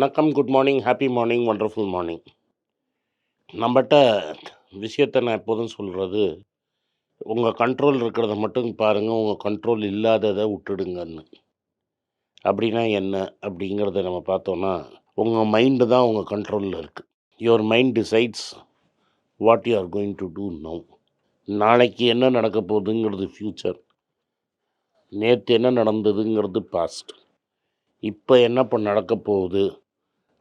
வணக்கம் good morning happy morning wonderful morning நம்மகிட்ட விஷயத்தை நான் எப்போதும் சொல்கிறது உங்கள் கண்ட்ரோல் இருக்கிறத மட்டும் பாருங்கள் உங்கள் கண்ட்ரோல் இல்லாததை விட்டுடுங்கன்னு. அப்படின்னா என்ன? அப்படிங்கிறத நம்ம பார்த்தோன்னா உங்கள் மைண்டு தான் உங்கள் கண்ட்ரோலில் இருக்குது your mind decides what you are going to do no நாளைக்கு என்ன நடக்க போகுதுங்கிறது ஃப்யூச்சர் நேற்று என்ன நடந்ததுங்கிறது பாஸ்ட் இப்போ என்ன இப்போ நடக்க போகுது?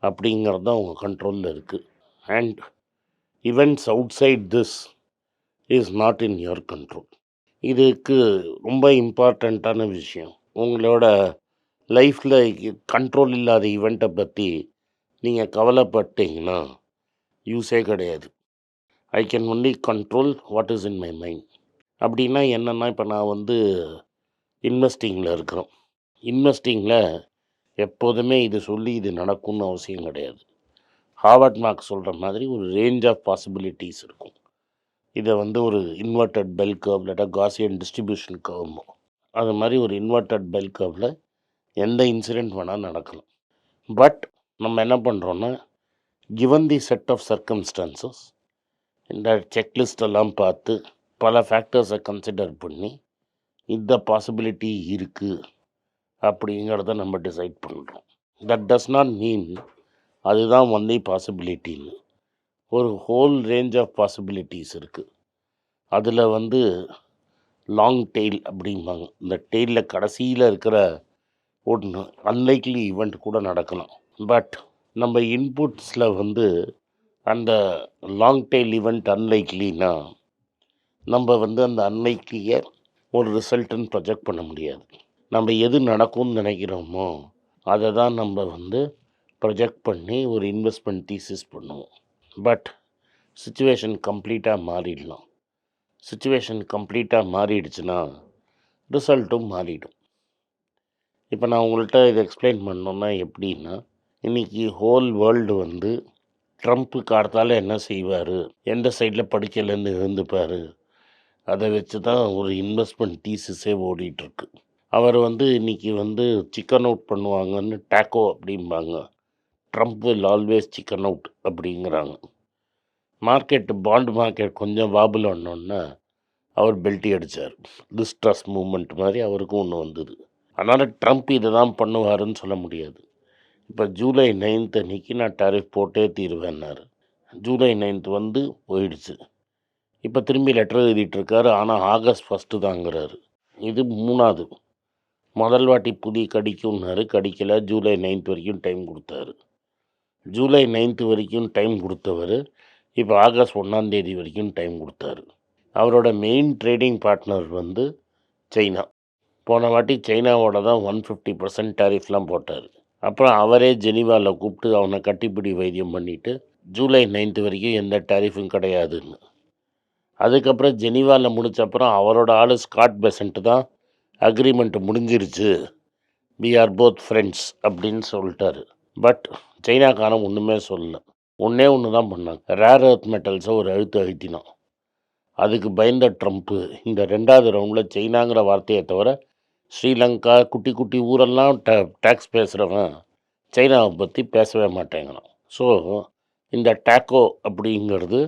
அப்படிங்கிறது தான் உங்கள் கண்ட்ரோலில் இருக்குது and events outside this is not in your control இதுக்கு ரொம்ப இம்பார்ட்டண்ட்டான விஷயம். உங்களோட லைஃப்பில் கண்ட்ரோல் இல்லாத ஈவெண்ட்டை பற்றி நீங்கள் கவலைப்பட்டீங்கன்னா யூஸே கிடையாது. I can only control what is in my mind அப்படின்னா என்னென்னா இப்போ நான் வந்து இன்வெஸ்டிங்கில் இருக்கிறோம். இன்வெஸ்டிங்கில் எப்போதுமே இது சொல்லி இது நடக்கும்னு அவசியம் கிடையாது. ஹார்வர்ட் மார்க் சொல்கிற மாதிரி ஒரு ரேஞ்ச் ஆஃப் பாசிபிலிட்டிஸ் இருக்கும். இதை வந்து ஒரு இன்வெர்டட் பெல் கர்வ் இல்லாட்டா காசியன் டிஸ்ட்ரிபியூஷன் கவர்மோ அது மாதிரி ஒரு இன்வெர்டட் பெல் கர்வில் எந்த இன்சிடெண்ட் வேணால் நடக்கலாம். பட் நம்ம என்ன பண்ணுறோன்னா given the set of circumstances இந்த செக்லிஸ்ட் எல்லாம் பார்த்து பல ஃபேக்டர்ஸை கன்சிடர் பண்ணி இந்த பாசிபிலிட்டி இருக்குது அப்படிங்கிறத நம்ம டிசைட் பண்ணுறோம் தட் டஸ் நாட் மீன் அதுதான் ஒன்லி பாசிபிலிட்டின்னு ஒரு ஹோல் ரேஞ்ச் ஆஃப் பாசிபிலிட்டிஸ் இருக்குது அதில் வந்து லாங் டெய்ல் அப்படிம்பாங்க. இந்த டெய்லில் கடைசியில் இருக்கிற ஒன்று அன்லைக்லி ஈவெண்ட் கூட நடக்கலாம். பட் நம்ம இன்புட்ஸில் வந்து அந்த லாங் டெய்ல் ஈவெண்ட் அன்லைக்லினா நம்ம வந்து அந்த அன்லைக்லியை ஒரு ரிசல்ட்டுன்னு ப்ரொஜெக்ட் பண்ண முடியாது. நம்ம எது நடக்கும்னு நினைக்கிறோமோ அதை தான் நம்ம வந்து ப்ரொஜெக்ட் பண்ணி ஒரு இன்வெஸ்ட்மெண்ட் தீசிஸ் பண்ணுவோம். பட் சுச்சுவேஷன் கம்ப்ளீட்டாக மாறிடலாம். சுச்சுவேஷன் கம்ப்ளீட்டாக மாறிடுச்சுன்னா ரிசல்ட்டும் மாறிடும். இப்போ நான் உங்கள்கிட்ட இதை எக்ஸ்பிளைன் பண்ணோன்னா எப்படின்னா இன்றைக்கி ஹோல் வேர்ல்டு வந்து ட்ரம்ப்புக்கு அடுத்தால என்ன செய்வார்? எந்த சைடில் படிக்கலைன்னு இருந்துப்பார்? அதை வச்சு தான் ஒரு இன்வெஸ்ட்மெண்ட் தீசிஸே ஓடிட்டுருக்கு. அவர் வந்து இன்றைக்கி வந்து சிக்கன் அவுட் பண்ணுவாங்கன்னு டேக்கோ அப்படிம்பாங்க. Trump will always chicken out அப்படிங்கிறாங்க. மார்க்கெட்டு பாண்ட் மார்க்கெட் கொஞ்சம் வாபிள் ஒன்னொன்னே அவர் பெல்ட்டி அடித்தார் டிஸ்ட்ரஸ் மூமெண்ட் மாதிரி அவருக்கும் ஒன்று வந்தது. அதனால் ட்ரம்ப் இதை தான் பண்ணுவாருன்னு சொல்ல முடியாது. இப்போ ஜூலை நைன்த் அன்றைக்கி நான் டாரிஃப் போட்டே தீர்வேன்னாரு. ஜூலை நைன்த் வந்து போயிடுச்சு. இப்போ திரும்பி லெட்டர் எழுதிட்டுருக்காரு ஆனால் ஆகஸ்ட் ஃபஸ்ட்டு தாங்கிறாரு. இது மூணாவது. முதல் வாட்டி புதி கடிக்கும்னாரு. கடிக்கலை. ஜூலை நைன்த் வரைக்கும் டைம் கொடுத்தாரு. ஜூலை நைன்த்து வரைக்கும் டைம் கொடுத்தவர். இப்போ ஆகஸ்ட் ஒன்றாந்தேதி வரைக்கும் டைம் கொடுத்தாரு. அவரோட மெயின் ட்ரேடிங் பார்ட்னர் வந்து சைனா. போன வாட்டி சைனாவோட தான் ஒன் ஃபிஃப்டி பர்சன்ட் டேரிஃப்லாம் போட்டார். அப்புறம் அவரே ஜெனிவாவில் கூப்பிட்டு அவனை கட்டிப்பிடி வைத்தியம் பண்ணிவிட்டு ஜூலை நைன்த்து வரைக்கும் எந்த டேரிஃபும் கிடையாதுன்னு. அதுக்கப்புறம் ஜெனிவாவில் முடிச்ச அவரோட ஆள் ஸ்காட் பெசன்ட் தான் அக்ரிமெண்ட் முடிஞ்சிருச்சு. வி ஆர் போத் ஃப்ரெண்ட்ஸ் அப்படின்னு சொல்லிட்டாரு. பட் சைனாக்காரன் ஒன்றுமே சொல்லலை. ஒன்றே ஒன்று தான் பண்ணாங்க ரேர் எர்த் மெட்டல்ஸை ஒரு அழுத்து அழுத்தினான். அதுக்கு பயந்த ட்ரம்ப்பு இந்த ரெண்டாவது ரவுண்டில் சைனாங்கிற வார்த்தையை தவிர ஸ்ரீலங்கா குட்டி குட்டி ஊரெல்லாம் ட டேக்ஸ் பேசுகிறவன் சைனாவை பற்றி பேசவே மாட்டேங்கிறான். ஸோ இந்த டேக்கோ அப்படிங்கிறது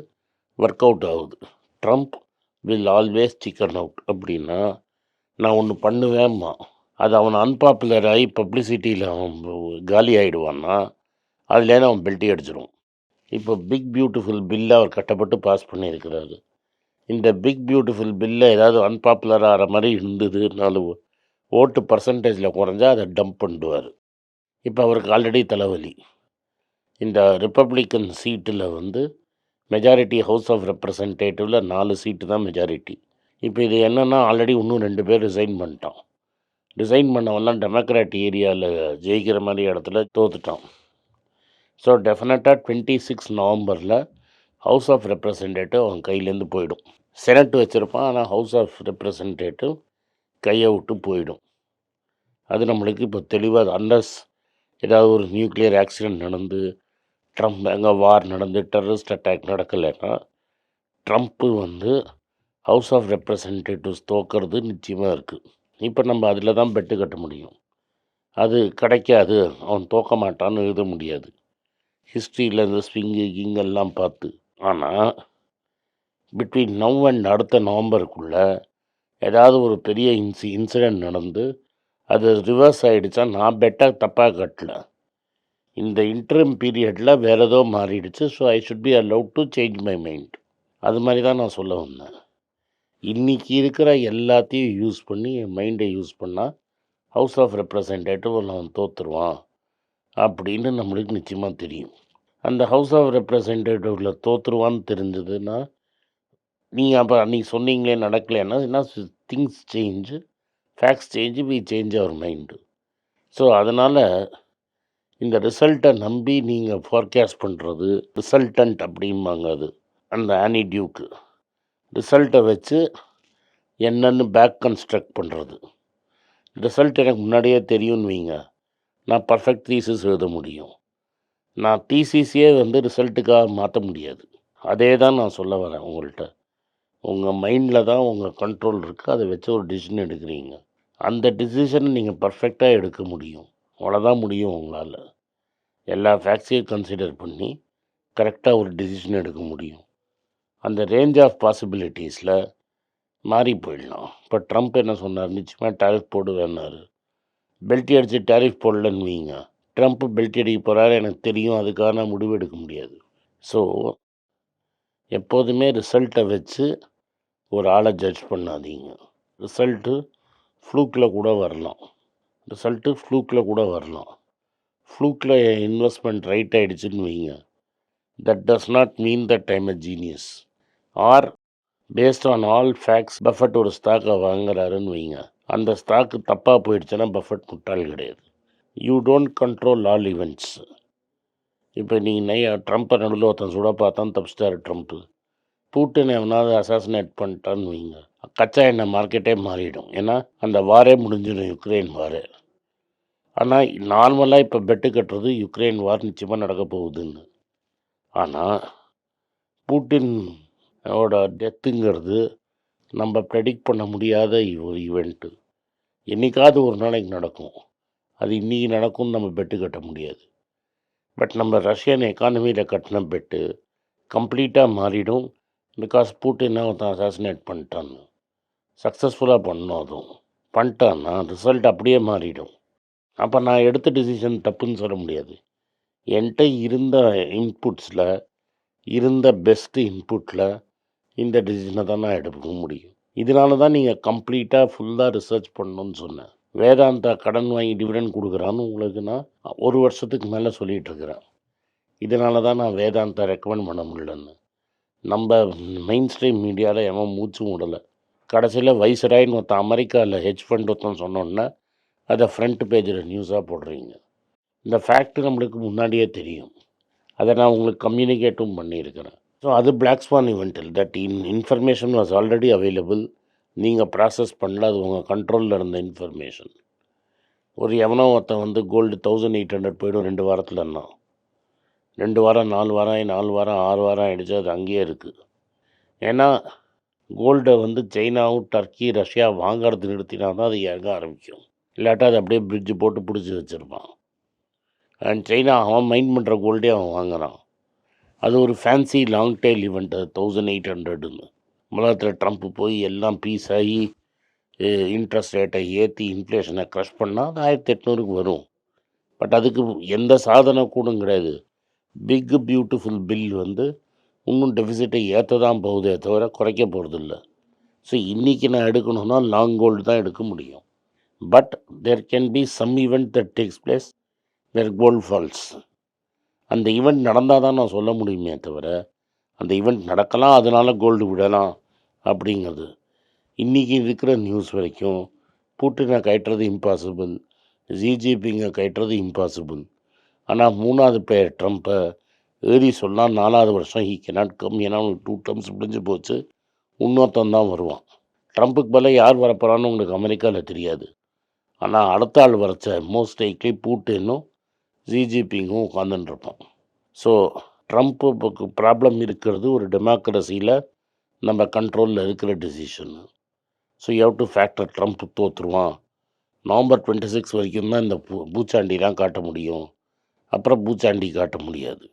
ஒர்க் அவுட் ஆகுது. Trump will always chicken out அப்படின்னா நான் ஒன்று பண்ணுவேம்மா. அது அவன் அன்பாப்புலர் ஆகி பப்ளிசிட்டியில் அவன் காலி ஆகிடுவான்னா அதுலேருந்து அவன் பெல்ட்டி அடிச்சிடும் இப்போ பிக் பியூட்டிஃபுல் பில்லை அவர் கட்டப்பட்டு பாஸ் பண்ணியிருக்கிறாரு. இந்த பிக் பியூட்டிஃபுல் பில்லை ஏதாவது அன்பாப்புலர் ஆகிற மாதிரி இருந்தது நாலு ஓட்டு பர்சன்டேஜில் குறைஞ்சா அதை டம்ப் பண்ணிடுவார் இப்போ அவருக்கு ஆல்ரெடி தலைவலி. இந்த ரிப்பப்ளிக்கன் சீட்டில் வந்து மெஜாரிட்டி ஹவுஸ் ஆஃப் ரெப்ரசன்டேட்டிவில் நாலு சீட்டு தான் மெஜாரிட்டி இப்போ இது என்னென்னா ஆல்ரெடி இன்னும் ரெண்டு பேர் ரிசைன் பண்ணிட்டான் ரிசைன் பண்ணவெல்லாம் டெமோக்ராட் ஏரியாவில் ஜெயிக்கிற மாதிரி இடத்துல தோத்துட்டான் ஸோ டெஃபினட்டாக டுவெண்ட்டி சிக்ஸ் நவம்பரில் ஹவுஸ் ஆஃப் ரெப்ரசன்டேட்டிவ் அவன் கையிலேருந்து போயிடும். செனட் வச்சுருப்பான் ஆனால் ஹவுஸ் ஆஃப் ரெப்ரசன்டேட்டிவ் கையை விட்டு போயிடும். அது நம்மளுக்கு இப்போ தெளிவாக அண்டர்ஸ் ஏதாவது ஒரு நியூக்ளியர் ஆக்சிடெண்ட் நடந்து ட்ரம்ப் எங்கே வார் நடந்து டெரரிஸ்ட் அட்டாக் நடக்கலைன்னா ட்ரம்ப்பு வந்து ஹவுஸ் ஆஃப் ரெப்ரசன்டேட்டிவ்ஸ் தோக்கிறது நிச்சயமாக இருக்குது இப்போ நம்ம அதில் தான் பெட்டு கட்ட முடியும். அது கிடைக்காது. அவன் தோக்க மாட்டான்னு எழுத முடியாது. ஹிஸ்ட்ரியில் இந்த ஸ்விங்கு கிங்கெல்லாம் பார்த்து. ஆனால் பிட்வீன் நவ் அண்ட் அடுத்த நவம்பருக்குள்ளே ஏதாவது ஒரு பெரிய இன்சி இன்சிடெண்ட் நடந்து அது ரிவர்ஸ் ஆகிடுச்சா நான் பெட்டாக தப்பாக கட்டல. இந்த இன்டர்ம் பீரியடில் வேறு ஏதோ மாறிடுச்சு. So I should be allowed to change my mind அது மாதிரி தான் நான் சொல்ல வந்தேன். இன்றைக்கி இருக்கிற எல்லாத்தையும் யூஸ் பண்ணி என் மைண்டை யூஸ் பண்ணால் ஹவுஸ் ஆஃப் ரெப்ரசன்டேட்டிவ் அவன் தோற்றுருவான் அப்படின்னு நம்மளுக்கு நிச்சயமாக தெரியும். அந்த ஹவுஸ் ஆஃப் ரெப்ரசன்டேட்டிவில் தோற்றுருவான்னு தெரிஞ்சதுன்னா நீங்கள் அப்போ அன்றைக்கி சொன்னீங்களே நடக்கலைன்னா என்ன things change facts change we change our mind so அதனால் இந்த ரிசல்ட்டை நம்பி நீங்கள் ஃபோர்காஸ்ட் பண்ணுறது ரிசல்டன்ட் அப்படிம்பாங்க அது அந்த ஆனி டியூக்கு ரிசல்ட்டை வச்சு என்னென்னு பேக் கன்ஸ்ட்ரக்ட் பண்ணுறது ரிசல்ட் எனக்கு முன்னாடியே தெரியும்னு வைங்க. நான் பர்ஃபெக்ட் தீசிஸ் எழுத முடியும். நான் தீசிஸே வந்து ரிசல்ட்டுக்காக மாற்ற முடியாது. அதே தான் நான் சொல்ல வரேன் உங்கள்கிட்ட உங்கள் மைண்டில் தான் உங்கள் கண்ட்ரோல் இருக்குது அதை வச்சு ஒரு டிசிஷன் எடுக்கிறீங்க. அந்த டிசிஷனை நீங்கள் பர்ஃபெக்டாக எடுக்க முடியும். அவ்வளோதான் முடியும் உங்களால். எல்லா ஃபேக்ட்ஸையும் கன்சிடர் பண்ணி கரெக்டாக ஒரு டிசிஷன் எடுக்க முடியும். அந்த ரேஞ்ச் ஆஃப் பாசிபிலிட்டிஸில் மாறி போயிடலாம். இப்போ ட்ரம்ப் என்ன சொன்னார்? நிச்சயமாக டேரிஃப் போடுவேன்னாரு. பெல்ட்டி அடித்து டேரிஃப் போடலன்னு வைங்க. ட்ரம்ப் பெல்ட் அடிக்க போகிறாரு எனக்கு தெரியும். அதுக்கான முடிவு எடுக்க முடியாது. ஸோ எப்போதுமே ரிசல்ட்டை வச்சு ஒரு ஆளை ஜட்ஜ் பண்ணாதீங்க. ரிசல்ட்டு ஃப்ளூக்கில் கூட வரலாம். ரிசல்ட்டு ஃப்ளூக்கில் கூட வரலாம். ஃப்ளூக்கில் இன்வெஸ்ட்மெண்ட் ரைட் ஆகிடுச்சின்னு வைங்க. That does not mean that time a genius are based on all facts Buffett ஒரு ஸ்டாக்கை வாங்குறாருன்னு வைங்க. அந்த ஸ்டாக்கு தப்பாக போயிடுச்சுன்னா பஃபட் முட்டாள் கிடையாது. You don't control all events இப்போ நீங்கள் நையா ட்ரம்ப்பை நடுவில் ஒருத்தன் சுட பார்த்தான் தப்பிச்சிட்டாரு ட்ரம்ப்பு பூட்டின் எவனாவது அசாசினேட் பண்ணிட்டான்னு வைங்க. கச்சா எண்ணெய் மார்க்கெட்டே மாறிடும். ஏன்னா அந்த வாரே முடிஞ்சிடும் யுக்ரைன் வாரே ஆனால் நார்மலாக இப்போ பெட்டு கட்டுறது யுக்ரைன் வார் நிச்சயமாக நடக்க போகுதுன்னு. ஆனால் பூட்டின் அவரோட டெத்துங்கிறது நம்ம ப்ரெடிக்ட் பண்ண முடியாத ஒரு ஈவெண்ட்டு என்றைக்காவது ஒரு நாளைக்கு நடக்கும். அது இன்றைக்கி நடக்கும்னு நம்ம பெட்டு கட்ட முடியாது. பட் நம்ம ரஷ்யன் எக்கானமியில் கட்டின பெட்டு கம்ப்ளீட்டாக மாறிடும். பிகாஸ் பூட்டின்னா ஒருத்தன் அசாசினேட் பண்ணிட்டான்னு. சக்ஸஸ்ஃபுல்லாக பண்ணோம் அதுவும். பண்ணிட்டான்னா ரிசல்ட் அப்படியே மாறிடும். அப்போ நான் எடுத்த டிசிஷன் தப்புன்னு சொல்ல முடியாது. என்கிட்ட இருந்த இன்புட்ஸில் இருந்த பெஸ்ட்டு இன்புட்டில் இந்த டிசிஷனை தான் நான் எடுக்க முடியும். இதனால தான் நீங்கள் கம்ப்ளீட்டாக ஃபுல்லாக ரிசர்ச் பண்ணணும்னு சொன்னேன். வேதாந்தா கடன் வாங்கி டிவிடெண்ட் கொடுக்குறான்னு உங்களுக்கு நான் ஒரு வருஷத்துக்கு மேலே சொல்லிகிட்டு இருக்கிறேன். இதனால தான் நான் வேதாந்தா ரெக்கமெண்ட் பண்ண முடியலன்னு. நம்ம மெயின் ஸ்ட்ரீம் மீடியாவில் எவன் மூச்சு விடலை கடைசியில் வைசராயின்னு ஒருத்தன் அமெரிக்காவில் ஹெச் ஃபண்ட் ஒருத்தன் சொன்னோன்னே அதை ஃப்ரண்ட் பேஜில் நியூஸாக போடுறீங்க. இந்த ஃபேக்ட் நம்மளுக்கு முன்னாடியே தெரியும். அதை நான் உங்களுக்கு கம்யூனிகேட்டும் பண்ணியிருக்கிறேன். ஸோ அது black swan இவெண்ட்டில் that in information was already available நீங்கள் ப்ராசஸ் பண்ணல அது உங்கள் கண்ட்ரோலில் இருந்த இன்ஃபர்மேஷன் ஒரு எவனோ ஒருத்தன் வந்து கோல்டு தௌசண்ட் எயிட் ஹண்ட்ரட் போய்டும் ரெண்டு வாரத்தில்னா ரெண்டு வாரம் நாலு வாரம் நாலு வாரம் ஆறு வாரம் ஆகிடுச்சு அது அங்கேயே இருக்குது ஏன்னா கோல்டை வந்து சைனாவும் டர்க்கி ரஷ்யா வாங்கிறது நிறுத்தினா தான் அது இறங்க ஆரம்பிக்கும். இல்லாட்டா அது அப்படியே பிரிட்ஜு போட்டு பிடிச்சி வச்சுருப்பான். அண்ட் சைனா அவன் மைண்ட் பண்ணுற கோல்டே அவன் வாங்குறான். அது ஒரு fancy long tail event thousand eight ஹண்ட்ரடுன்னு உலகத்தில் ட்ரம்ப் போய் எல்லாம் பீஸ் ஆகி இன்ட்ரெஸ்ட் ரேட்டை ஏற்றி இன்ஃப்ளேஷனை க்ரஷ் பண்ணால் அது ஆயிரத்தி எட்நூறுக்கு வரும். பட் அதுக்கு எந்த சாதனை கூட கிடையாது. பிக் பியூட்டிஃபுல் பில் வந்து இன்னும் டெபிசிட்டை ஏற்ற தான் போகுதே தவிர குறைக்க போகிறதில்ல ஸோ இன்றைக்கி நான் எடுக்கணும்னா லாங் கோல்டு தான் எடுக்க முடியும். But there can be some event that takes place there gold falls அந்த ஈவெண்ட் நடந்தால் தான் நான் சொல்ல முடியுமே தவிர அந்த ஈவெண்ட் நடக்கலாம் அதனால் கோல்டு விடலாம் அப்படிங்கிறது. இன்றைக்கி இருக்கிற நியூஸ் வரைக்கும் பூட்டினை கட்டுறது இம்பாசிபிள் ஜிஜிபிங்க கட்டுறது இம்பாசிபிள் ஆனால் மூணாவது பிளேயர் ட்ரம்ப்பை ஏறி சொன்னால் நாலாவது வருஷம் ஹீ கெனாட் கம் ஏன்னா அவனுக்கு டூ டர்ம்ஸ் முடிஞ்சு போச்சு. இன்னொருத்தன் தான் வருவான். ட்ரம்ப்புக்கு பதிலாக யார் வரப்போகிறான்னு உங்களுக்கு அமெரிக்காவில் தெரியாது. ஆனால் அடுத்த ஆள் வரைச்ச மோஸ்ட் லைக்லி பூட்டினும் ஜிஜிபிங்கும் உட்காந்துட்டுருப்போம் ஸோ ட்ரம்ப்புக்கு ப்ராப்ளம் இருக்கிறது ஒரு டெமோக்ரஸியில் நம்ம கண்ட்ரோலில் இருக்கிற decision so you do factor Trump தோற்றுருவான் November twenty six வரைக்கும் தான் இந்த பூ பூச்சாண்டிலாம் காட்ட முடியும். அப்புறம் பூச்சாண்டி காட்ட முடியாது.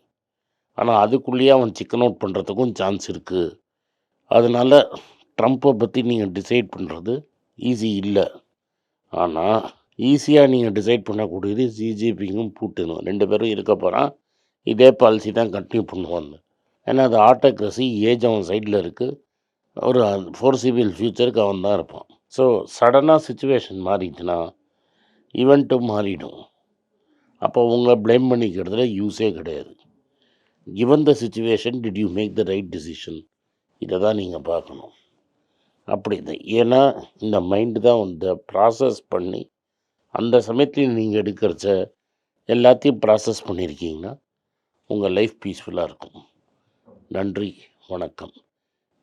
ஆனால் அதுக்குள்ளேயே அவன் சிக்கன் அவுட் பண்ணுறதுக்கும் சான்ஸ் இருக்குது அதனால் ட்ரம்ப்பை பற்றி நீங்கள் டிசைட் பண்ணுறது ஈஸி இல்லை. ஆனால் ஈஸியாக நீங்கள் டிசைட் பண்ணக்கூடியது சிஜிபிக்கும் பூட்டினும். ரெண்டு பேரும் இருக்க போகிறான் இதே பாலிசி தான் கண்டினியூ பண்ணுவாங்க. ஏன்னா அது ஆட்டோக்ரஸி ஏஜ் அவன் சைடில் இருக்குது ஒரு ஃபோர்சிபிள் ஃப்யூச்சருக்கு அவன் தான் இருப்பான். ஸோ சடனாக சுச்சுவேஷன் மாறிட்டுனா ஈவெண்ட்டும் மாறிடும். அப்போ உங்களை ப்ளேம் பண்ணிக்கிறதுல யூஸே கிடையாது. Given the situation did you make the right decision இதை தான் நீங்கள் பார்க்கணும். அப்படி தான் ஏன்னா இந்த மைண்டு தான் வந்து ப்ராசஸ் பண்ணி அந்த சமயத்தில் நீங்கள் எடுக்கிறச்ச எல்லாத்தையும் ப்ராசஸ் பண்ணியிருக்கீங்கன்னா உங்கள் லைஃப் பீஸ்ஃபுல்லாக இருக்கும். நன்றி வணக்கம்.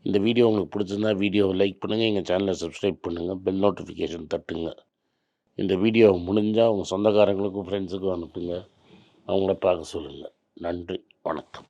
இந்த வீடியோ உங்களுக்கு பிடிச்சிருந்தா வீடியோவை லைக் பண்ணுங்கள் எங்கள் சேனலை சப்ஸ்கிரைப் பண்ணுங்கள் பெல் நோட்டிஃபிகேஷன் தட்டுங்க. இந்த வீடியோ முடிஞ்சால் உங்கள் சொந்தக்காரங்களுக்கும் ஃப்ரெண்ட்ஸுக்கும் அனுப்புங்க. அவங்கள பார்க்க சொல்லுங்கள் நன்றி வணக்கம்.